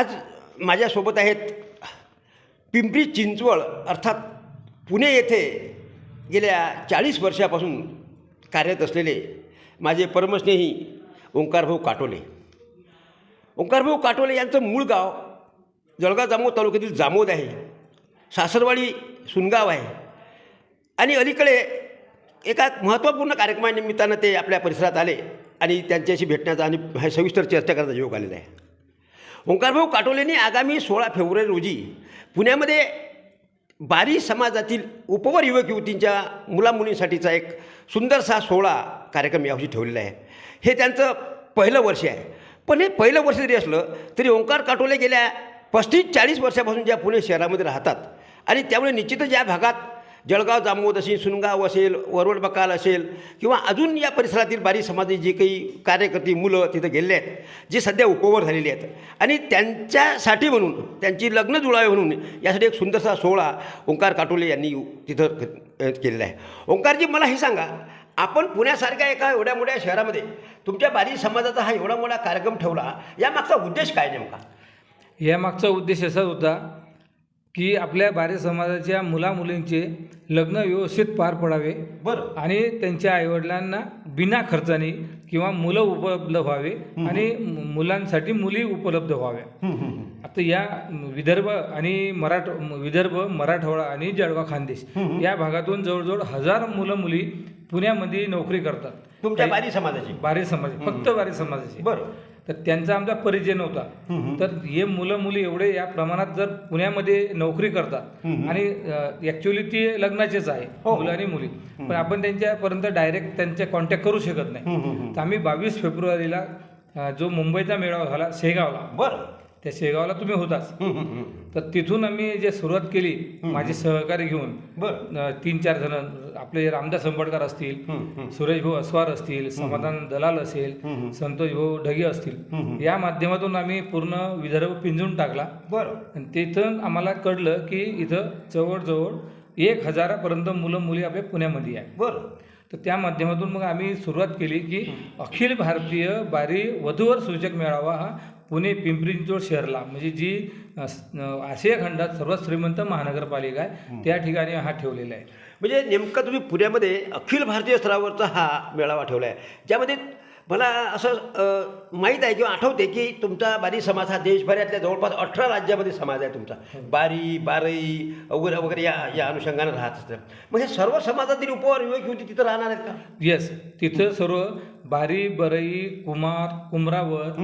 आज माझ्यासोबत आहेत पिंपरी चिंचवड अर्थात पुणे येथे गेल्या चाळीस वर्षापासून कार्यरत असलेले माझे परमस्नेही ओंकारभाऊ काटोले. ओंकारभाऊ काटोले यांचं मूळ गाव जळगाव जामोद तालुक्यातील जामोद आहे सासरवाडी सुनगाव आहे. आणि अलीकडे एका महत्त्वपूर्ण कार्यक्रमानिमित्तानं ते आपल्या परिसरात आले आणि त्यांच्याशी भेटण्याचा आणि सविस्तर चर्चा करण्याचा योग आलेला आहे. ओंकारभाऊ काटोलेंनी आगामी सोळा फेब्रुवारी रोजी पुण्यामध्ये बारी समाजातील उपवर युवक युवतींच्या मुलामुलींसाठीचा एक सुंदरसा सोहळा कार्यक्रम यावर्षी ठेवलेला आहे. हे त्यांचं पहिलं वर्ष आहे. पण हे पहिलं वर्ष जरी असलं तरी ओंकार काटोले गेल्या पस्तीस चाळीस वर्षापासून ज्या पुणे शहरामध्ये राहतात आणि त्यामुळे निश्चितच या भागात जळगाव जामोद असेल सुनगाव असेल वरवड बकाल असेल किंवा अजून या परिसरातील बारी समाजाची जी काही कार्यकर्ती मुलं तिथं गेलेले आहेत जे सध्या उपवर झालेली आहेत. आणि त्यांच्यासाठी म्हणून त्यांची लग्न जुळावे म्हणून यासाठी एक सुंदरसा सोहळा ओंकार काटोले यांनी तिथं केलेला आहे. ओंकारजी मला हे सांगा आपण पुण्यासारख्या एका एवढ्या मोठ्या शहरामध्ये तुमच्या बारी समाजाचा हा एवढा मोठा कार्यक्रम ठेवला यामागचा उद्देश काय नेमका? यामागचा उद्देश असाच होता की आपल्या बारे समाजाच्या मुलामुलींचे लग्न व्यवस्थित पार पडावे बरं. आणि त्यांच्या आईवडिलांना बिना खर्चाने किंवा मुलं उपलब्ध व्हावे आणि मु- मुलांसाठी मुली उपलब्ध व्हाव्या. आता या विदर्भ आणि मराठ विदर्भ मराठवाडा आणि जळगाव खानदेश या भागातून जवळजवळ हजार मुलं मुली पुण्यामध्ये नोकरी करतात. तुमच्या बारी समाजाची. बारे समाज फक्त बारे समाजाचे. बरं. तर त्यांचा आमचा परिचय नव्हता तर हे मुलं मुली एवढे या प्रमाणात जर पुण्यामध्ये नोकरी करतात आणि ॲक्च्युली ती लग्नाचेच आहे हो. मुलं आणि मुली. पण आपण त्यांच्यापर्यंत डायरेक्ट त्यांच्या कॉन्टॅक्ट करू शकत नाही. तर आम्ही बावीस फेब्रुवारीला जो मुंबईचा मेळावा झाला शेगावला. बरं. त्या शेगावला तुम्ही होताच. तर तिथून आम्ही जे सुरुवात केली माझे सहकारी घेऊन बरं. तीन चार जण आपले रामदास अंबडकर असतील सुरेश भाऊ अस्वार असतील समाधान दलाल असेल संतोष भाऊ ढगे असतील या माध्यमातून आम्ही पूर्ण विदर्भ पिंजून टाकला. बरं. आणि तिथून आम्हाला कळलं की इथं जवळजवळ एक हजारापर्यंत मुलं मुली आपल्या पुण्यामध्ये आहे. बरं. तर त्या माध्यमातून मग आम्ही सुरुवात केली की अखिल भारतीय बारी वधूवर सूचक मेळावा हा पुणे पिंपरी चिंचवड शहरला. म्हणजे जी आशिया खंडात सर्वात श्रीमंत महानगरपालिका आहे त्या ठिकाणी हा ठेवलेला आहे. म्हणजे नेमका तुम्ही पुण्यामध्ये अखिल भारतीय स्तरावरचा हा मेळावा ठेवला आहे ज्यामध्ये मला असं माहीत आहे किंवा आठवते की तुमचा बारी समाज हा देशभरातल्या जवळपास अठरा राज्यामध्ये समाज आहे तुमचा. बारी बारई वगैरे वगैरे या या अनुषंगानं राहत असतं. मग हे सर्व समाजातील उपवर युवक युवती तिथं राहणार आहेत का? येस तिथं सर्व बारी बरई कुमार कुमरावत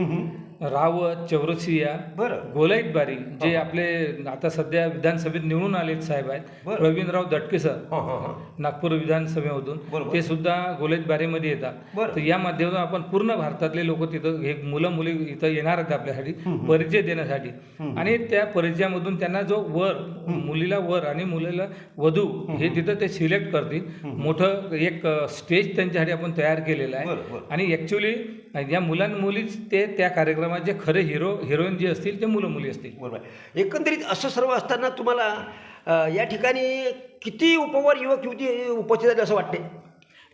रावत चौरसिया बरं. गोलाईत बारी जे आपले आता सध्या विधानसभेत निवडून आलेत साहेब आहेत. बरं. प्रवीणराव दटके सर. हां हां हां. नागपूर विधानसभेमधून. बरोबर. ते सुद्धा गोलेज बारीमध्ये येतात. बरं. तर या माध्यमातून आपण पूर्ण भारतातले लोक तिथं हे मुलं मुली इथं येणार आहेत आपल्यासाठी परिचय देण्यासाठी. आणि त्या परिचयामधून त्यांना जो वर मुलीला वर आणि मुलीला वधू हे तिथं ते सिलेक्ट करतील. मोठं एक स्टेज त्यांच्यासाठी आपण तयार केलेलं आहे. बरं. आणि ॲक्च्युली या मुलांमुलीच ते त्या कार्यक्रमाचे खरे हिरो हिरोईन जे असतील ते मुलं मुली असतील बरोबर. एकंदरीत असं सर्व असताना तुम्हाला अ, या ठिकाणी किती उपवर युवक युवती उपस्थित आहेत असं वाटते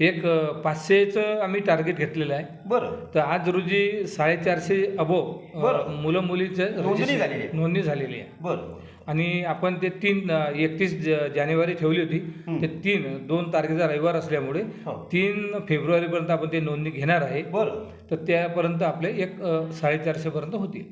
एक अ, पाचशेचं आम्ही टार्गेट घेतलेलं आहे बरं तर आज रोजी साडेचारशे अबो बरं. मुलं मुलीचं नोंदणी झालेली आहे. नोंदणी झालेली आहे बरं आणि आपण ते तीन एकतीस जानेवारी ठेवली होती. ते तीन दोन तारखेचा रविवार असल्यामुळे हो. तीन फेब्रुवारीपर्यंत आपण ते नोंदणी घेणार आहे. बरं. तर त्यापर्यंत आपले एक साडेचारशेपर्यंत होतील.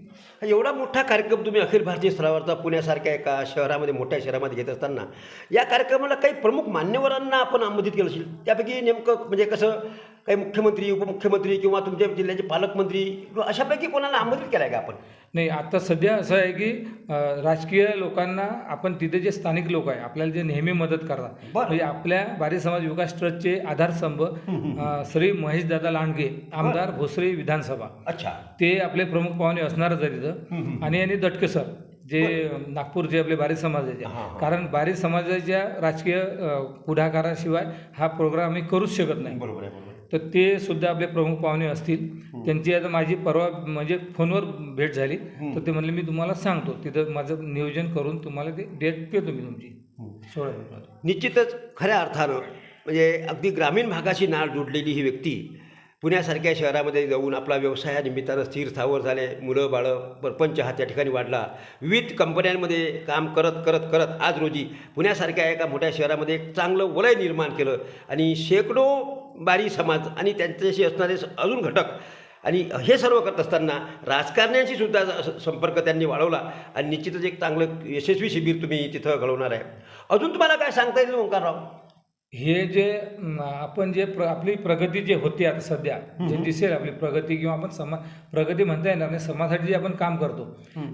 हा एवढा मोठा कार्यक्रम तुम्ही अखिल भारतीय स्तरावरचा पुण्यासारख्या एका शहरामध्ये मोठ्या शहरामध्ये घेत असताना या कार्यक्रमाला काही प्रमुख मान्यवरांना आपण आमंत्रित केलं असेल? त्यापैकी नेमकं म्हणजे कसं काही मुख्यमंत्री उपमुख्यमंत्री किंवा तुमच्या जिल्ह्याचे पालकमंत्री अशापैकी कोणाला आमंत्रित केलं आहे का आपण? नाही आता सध्या असं आहे की अ, राजकीय लोकांना आपण तिथे जे स्थानिक लोक आहे आपल्याला जे नेहमी मदत करतात. बरं. म्हणजे आपल्या बारी समाज विकास ट्रस्टचे आधारस्तंभ अ, श्री महेशदादा लांडगे आमदार भोसरी विधानसभा. अच्छा. ते आपले प्रमुख पाहुणे असणारच आहे तिथं आणि आणि दटके सर जे नागपूरचे आपले बारी समाजाचे हां, हां. कारण बारी समाजाच्या राजकीय अ, पुढाकाराशिवाय हा प्रोग्राम आम्ही करूच शकत नाही. बरोबर आहे बरोबर आहे. तर ते सुद्धा आपले प्रमुख पाहुणे असतील. त्यांची आता माझी परवा म्हणजे फोनवर भेट झाली. तर ते म्हणले मी तुम्हाला सांगतो. तिथं माझं नियोजन करून तुम्हाला ते डेट देतो मी तुमची. सोळा निश्चितच खऱ्या अर्थानं म्हणजे अगदी ग्रामीण भागाशी नाळ जोडलेली ही व्यक्ती पुण्यासारख्या शहरामध्ये जाऊन आपला व्यवसायानिमित्तानं स्थिर स्थावर झाले. मुलं बाळं परपंच हा त्या ठिकाणी वाढला. विविध कंपन्यांमध्ये काम करत करत करत आज रोजी पुण्यासारख्या एका मोठ्या शहरामध्ये एक चांगलं वलय निर्माण केलं. आणि शेकडो बारी समाज आणि त्यांच्याशी असणारे अजून घटक. आणि हे सर्व करत असताना राजकारण्यांशी सुद्धा संपर्क त्यांनी वाढवला. आणि निश्चितच एक चांगलं यशस्वी शिबिर तुम्ही तिथं घडवणार आहे. अजून तुम्हाला काय सांगता येईल ओंकारराव? हे जे आपण जे प्र आपली प्रगती जे होते आता सध्या जे दिसेल आपली प्रगती किंवा आपण समा प्रगती म्हणता येणार नाही समाजासाठी जे आपण काम करतो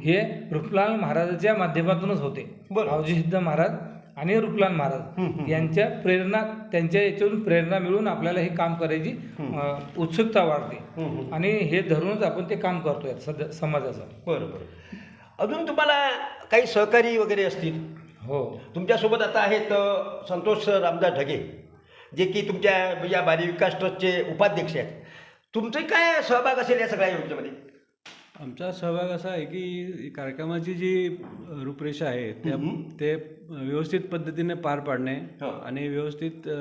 हे रूपलाल महाराजाच्या माध्यमातूनच होते. आवजी सिद्ध महाराज आणि रूपलाल महाराज यांच्या प्रेरणा त्यांच्या याच्यातून प्रेरणा मिळून आपल्याला हे काम करायची उत्सुकता वाढते. आणि हे धरूनच आपण ते काम करतोय सध्या समाजाचं. बरं बरं. अजून तुम्हाला काही सहकारी वगैरे असतील? हो. तुमच्यासोबत आता आहेत संतोष रामदास ढगे जे की तुमच्या या बाली विकास ट्रस्टचे उपाध्यक्ष आहेत. तुमचे काय सहभाग असेल या सगळ्या योजनेमध्ये? आमचा सहभाग असा आहे की कार्यक्रमाची जी रूपरेषा आहे त्या ते व्यवस्थित पद्धतीने पार पाडणे हो. आणि व्यवस्थित अ,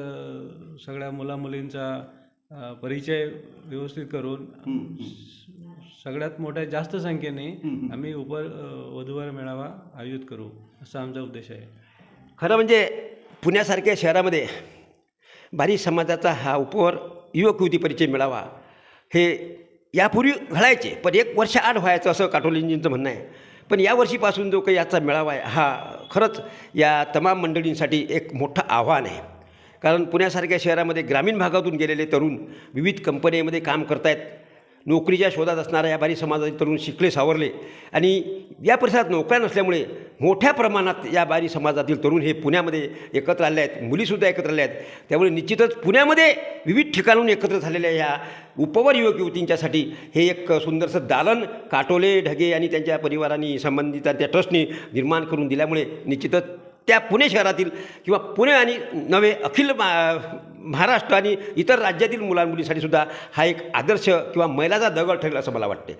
सगळ्या मुलामुलींचा अ, परिचय व्यवस्थित करून सगळ्यात मोठ्या जास्त संख्येने आम्ही उप अ, वधूवर मेळावा आयोजित करू असा आमचा उद्देश आहे. खरं म्हणजे पुण्यासारख्या शहरामध्ये बारी समाजाचा हा उपवर युवक युवती परिचय मिळावा हे यापूर्वी घडायचे पण एक वर्ष आड व्हायचं असं काटोलींजींचं म्हणणं आहे. पण या वर्षीपासून जो काही याचा मेळावा आहे हा खरंच या तमाम मंडळींसाठी एक मोठं आव्हान आहे. कारण पुण्यासारख्या शहरामध्ये ग्रामीण भागातून गेलेले तरुण विविध कंपन्यांमध्ये काम करतायत. नोकरीच्या शोधात असणाऱ्या या बारी समाजातील तरुण शिकले सावरले. आणि या परिसरात नोकऱ्या नसल्यामुळे मोठ्या प्रमाणात या बारी समाजातील तरुण हे पुण्यामध्ये एकत्र आले आहेत. मुलीसुद्धा एकत्र आल्या आहेत. त्यामुळे निश्चितच पुण्यामध्ये विविध ठिकाणून एकत्र झालेल्या ह्या उपवर युवक युवतींच्यासाठी हे एक सुंदरसं दालन काटोले ढगे आणि त्यांच्या परिवारांनी संबंधित त्या ट्रस्टनी निर्माण करून दिल्यामुळे निश्चितच त्या पुणे शहरातील किंवा पुणे आणि नव्हे अखिल मा- महाराष्ट्र आणि इतर राज्यातील मुलांमुलीसाठी सुद्धा हा एक आदर्श किंवा मैलाचा दगड ठरेल असं मला वाटते